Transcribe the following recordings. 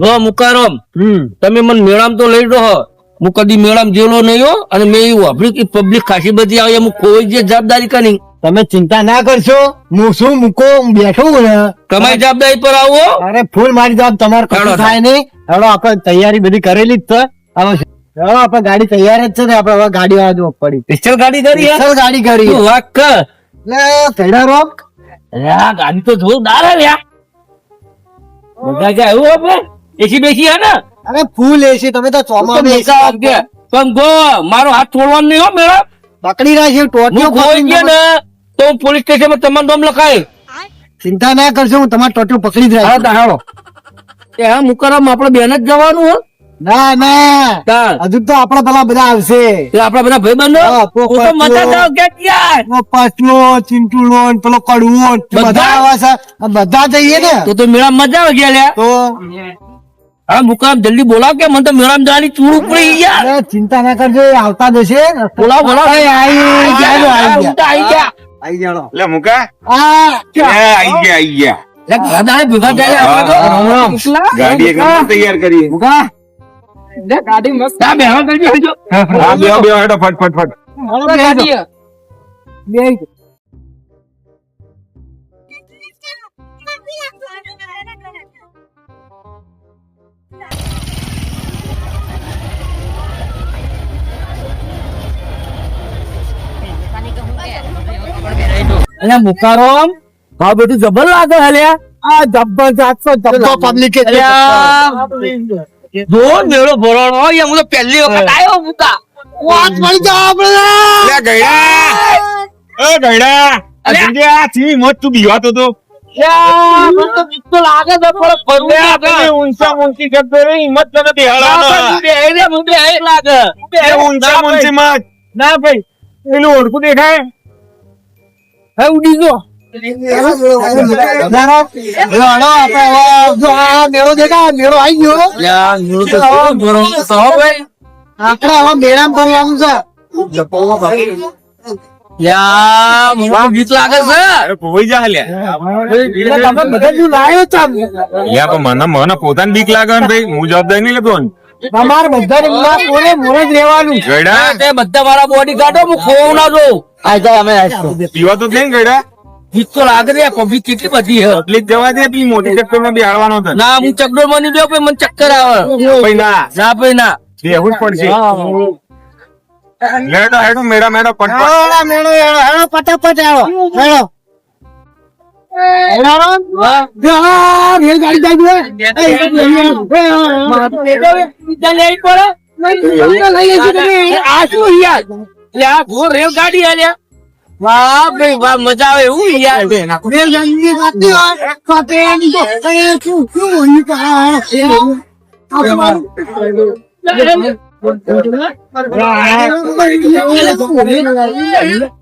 જો મુકારમ. તમે મને મેળામ તો લઈ રહો. હું કદી મેળામ જેલો નહીં હો. અને મેં એવું વાપર્યું કે પબ્લિક ખાસી બધી આવે. હું કોઈ જે જવાબદારી કરી તમે ચિંતા ના કરશો. હું શું મૂકો? હું બેઠો ને. તમારી જવાબદારી પર આવો. અરે ફૂલ મારી જવાબ તમારે કશું થાય નહીં. હવે આપણે તૈયારી બધી કરેલી જ છે. હવે આપણે ગાડી તૈયાર જ છે ને. આપણે હવે ગાડી વાળા જોવા પડી. સ્પેશિયલ ગાડી કરી સ્પેશિયલ ગાડી કરી. તું વાત કર લે તેડા રોક ગાડી તો જોરદાર હે લ્યા. બધા કે એવું આપણે? એસી બેસી હે ને? અરે ફૂલ એસી તમે તો તો બેસા પણ ગો મારો હાથ છોડવાનો નહીં હો મેળા. પકડી રાખી ટોટીઓ ખોઈ ગયો ને તો હું પોલીસ સ્ટેશનમાં તમારું નામ લખાય. ચિંતા ના કરશો હું તમારા ટોટીઓ પકડી જ રાખ્યો રાખી હાલો. એ હા મુકારામ આપણે બેન જ જવાનું હો. ના ના. હજુ તો આપડા પેલા બધા આવશે. આપડા બધા ભાઈબંધો? હા, પાછલો ચિંટુલો પેલો કડવો બધા? બધા આવા છે. બધા જઈએ ને? તો તો મેળા મજા આવે ગયા તો? હા મુકામ જલ્દી બોલાવ કે મને તો મેળામાં જવાની ચૂર ઉપડી ગયા ચિંતા ના કરજો આવતા દેશે બોલાવ બોલાવ. આઈ ગયા, ગયા, આઈ હું આઈ ગયા. લે મુકા. આ આઈ ગયા આઈ ગયા. ગાડી તૈયાર કરી મુકા. કરજો, કરજો. હા બેહો બેહો હેડો ફટ ફટ ફટ. બે અલ્યા મુકારોમ? હા બધું જબર લાગે હે લ્યા? આ જબરજસ્ત જબ્બો પબ્લિક અલ્યા. જો મેળો ભરવાનો હોય હું તો પહેલી વખત આવ્યો મુકા. વાત મળી જા આપણે? લે ગઈડા એ ગઈડા આ જોજે આ થી મોત તું બીવાતો તો. તો લાગે છે પણ ઊંચા ઊંચી કરતો રે હિંમત તને ના, બેહાડવાનો પણ હું બેહી રે, હું બેહી લાગે. ઊંચા ઊંચી માં ના ભાઈ પેલું ઓળખું દેખાય? હે ઉડી જો મને પોતાને બીક લાગે ભાઈ હું જવાબદારી નહીં લેતો ને તમારે બધાને ઉલા કોને મોરે જ રહેવાનું? તે બધા મારા બોડી ગાર્ડો હું ખોવું ના દઉં પીવાતો પીવા તો ને ગયડા. ભીત તો લાગે રે પબ્લિક કેટલી બધી હે એટલી જવા દે પેલી મોટી ચક્કરમાં બેહાડવાનો હતો ના હું ચક્કરમાં નહીં પછી મને ચક્કર આવે. ભાઈ ના. ના ભાઈ ના. બેહવું જ પડશે. લેડો હેડો મેડા મેડા પટ પટ. હેડો, મેળો હેડો, હેડો, ફટાફટ હેડો, હેડો. રેલગાડી જાય છે. એ, એ, બીજા લેવી પડે એ, લઈ લેજો તમે. આ શું યાર લે આ ઘોર રેલગાડી હે લ્યા. વાહ ભાઈ વાહ મજા આવે એવું યાર રેલગાડીની વાત નહીં હોય. ફટે એની તો, એ, શું. ના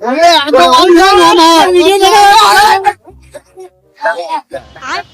હવે આ તો આમ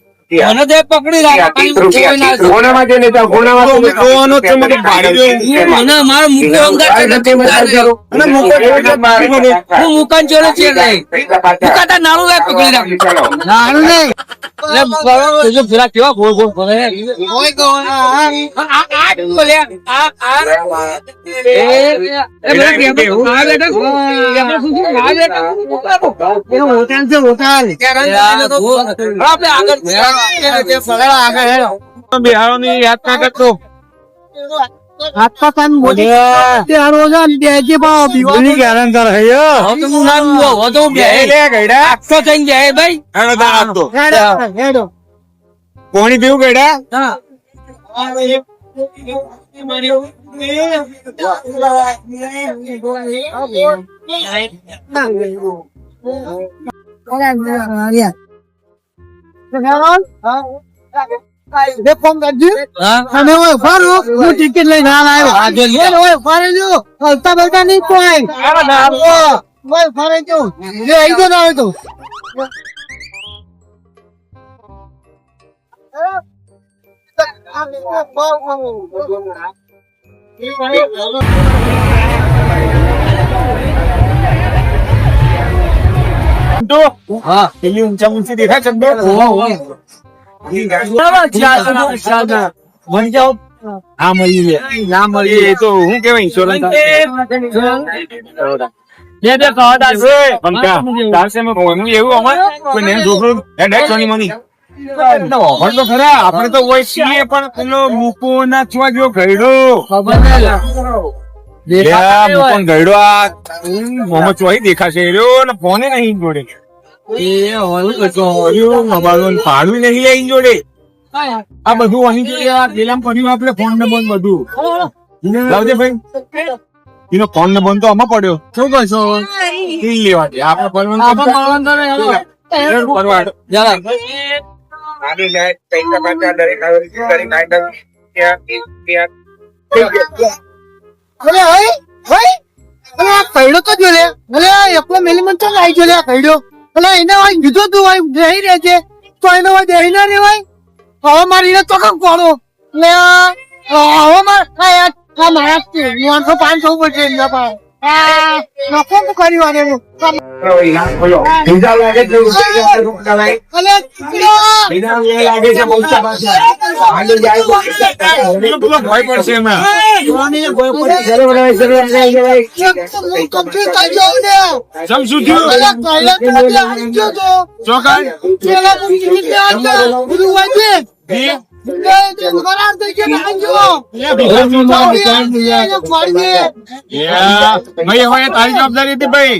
મને તે પકડી રાખ ખાલી કોઈ ના યાદ ના કરતો. દેજે પાવ ગયડા. આખો ટિકિટ લઈને આવ્યો ફારે હલતા બલતા નહીં કોઈ ઓય જો જે ગયો ના તો તો હા પેલી ઊંચા ઊંચી દેખાય ચંદો હા મળી ના મળી એ તો હું કેવાય ઇન્સ્યોરન્સ બે બે ખાવા દાશે. પંકા મેં કહું, એવું અમાર કોઈ નેમ છોકરું હેડ હેડ સોની મની તો ખરા આપણે તો હોય છીએ પણ પેલો મૂકો ના છુવા જો ખબર નહીં. લ્યા, ગયડો આ મોહમ્મદ ચોઈ દેખાશે. રહ્યો ને ફોને નહીં જોડે. એ મોબાઈલ નહીં આ બધું અહીં જોઈએ પેલામાં આપણે ફોન ને બંધ. બધું લાવજે ભાઈ. એનો ફોન ને બંધ તો આમાં પડ્યો. શું કરશો? લેવા દે આપણે પરવાનું જરા. અરે હઈ હઈ અરે આ કઈડો તો જોલે અરે એકલો એકલો મેલીમન તો લાઈ જોલે આ કઈડો અરે એને હોય કીધું તું હોય રહી રહે છે તો એને હોય દેહી ના રેવાય હવે મારીને તો કામ કોડો લે હવે માર આ મારા પાંચસો ઉપર છે એમના પાસે આ નફો કર્યું કરી થયું ચોકાય એ? યા, હવે તારી જવાબદારી હતી ભાઈ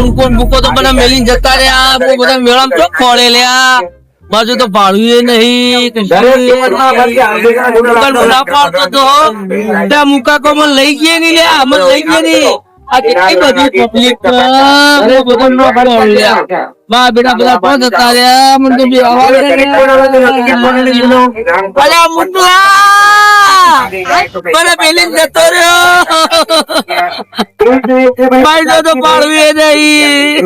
તો તો? તો તો નાખવાનું બાકી તો બધા મેલીને જતા રહ્યા. બધા મેળામાં ચો ખોળે લ્યા બાજુ તો ભાડું એ નહીં. દુકાન પાડતો તો ત્યાં મુકા કો મને લઈ ગયા નહીં લ્યા મને લઈ ગયા નહીં. આ કેટલી બધી પબ્લિક બહુ નો ખોળ લ્યા. બા બેટા બધા પણ જતા રહ્યા. મને તો બી અવાજ અલ્યા મુન્ના મને પેલી જતો રહ્યો. તો પાડવી નહીં.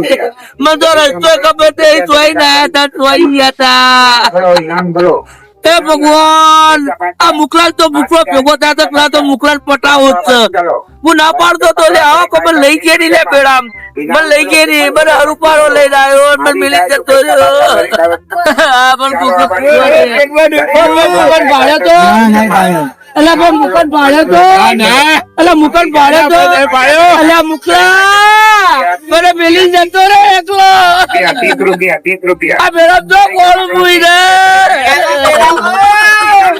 મને તો રસ્તો ખબર નહીં ચોઈ ના હતા ચોઈ હતા એ ભગવાન, આ મુકલાલ તો મુકલો ભેગો થાય તો પેલા તો મુકલાલ પટાવો જ હું ના પાડતો તો લે, આવો કો લઈ ગયા ની લે પેડા મને લઈ ગયા ની મને હરુપારો લઈને આવ્યો મને મિલી જતો રહ્યો. પણ ભાડે તો. અલા પણ મુકન ભાડે તો ના. અલા મુકન ભાડે તો. અલા મુકલા. મને મિલી જતો રે એકલો. આ મેરા જો કોણ ભૂઈ રે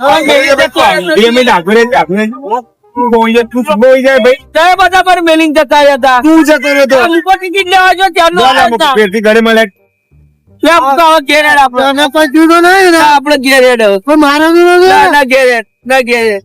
આ પીળું તો કોઈ જગ્યાએ નહીં, એવું ગણપતિ ઉઠવું આપણે. યા, ગયડાએ તો ભારે કરી નહીં. એના બૈરાને તો ગાલી મૂકી. ભાઈ વેચી ગયું લાગે આનો કરતે કેટલા રહ્યા? હા યા ગધા. બે મિનિટ આગળ જ, આગળ જ. તું બોઈ જા, તું બોઈ જાય ભાઈ તે બધા પર મેલિંગ જતા હતા તું જતો રહ્યો તો. આ મુકો ટિકિટ લેવા જો ત્યારનો ના, ના, આવ્યા હતા. ફેરથી ઘરે મળે લે મુકો હવે ઘેર હેડ આપણે તને કોઈ જુદો નહીં ને ના, આપણે ઘેર હેડ હવે. પણ મારા. ના ના ઘેર હેડ ના ઘેર હેડ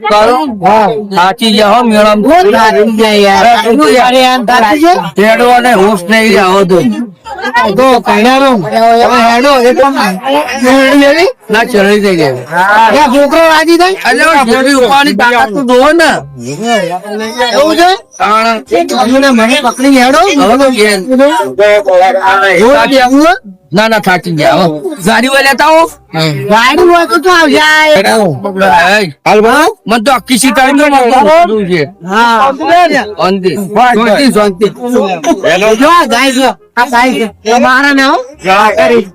મળે સાચી જાઓ મેળામ હેડો અને હોશ નહીં આવો તો. તો કૈનારો. હેડો, એ લેવી. ના ચડી થઈ જાય એ છોકરો રાજી શેરી તાકાત તો જોવો ને. એવું છે? મને પકડી હેડો. હવે તો? ના ના થાકી ગયા. ગાડી વાળા લેતા હો ગાડી હોય તો તો આવશે. હાલ બોલ મને તો આખી સીતાડી તો મારવાનું છે હા. શાંતિ શાંતિ શાંતિ હેલો જો ગાય છે. આ ગાય છે. મારા ને હો.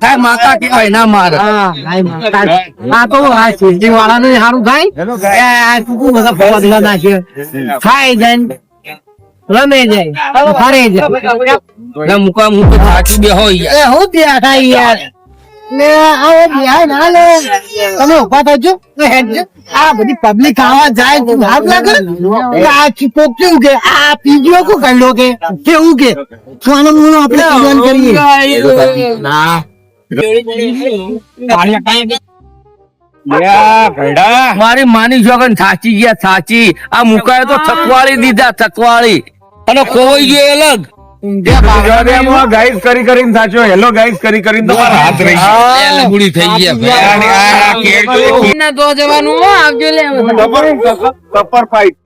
થાય માતા કહેવાય ના મારે હા, ગાય મારા. આ તો આ શેરડી વાળાનું સારું ગાય. હેલો એ આ કુકુ બધા ફોદલા નાખે. ખાઈ જાય રમે જાય. ફરે જાય. ના મુકા મુકો થાકી બે હોય એ હું ત્યાં થાય યાર? ને આવો બિહાર ના લે. તમે ઊભા થજો હેડજો આ બધી પબ્લિક આવા જાય તો હાથ લાગે આ ચીપો કેવું કે? આ પીજીઓ કો કહેલો કે? કેવું કે? સોનો મોનો આપણે પીવાનું કરીએ? ના. મારી માની છોકન થાચી ગયા થાચી. આ મુકાય તો થકવાળી દીધા થકવાળી. અને ખોવાઈ ગયો અલગ. ગાઈડ કરી કરીને સાચો હેલો ગાઈડ કરી કરીને તો હાથ રહી ગુડી થઈ ગયા તો જવાનું આવજો લે. કપર કપર ફાઈટ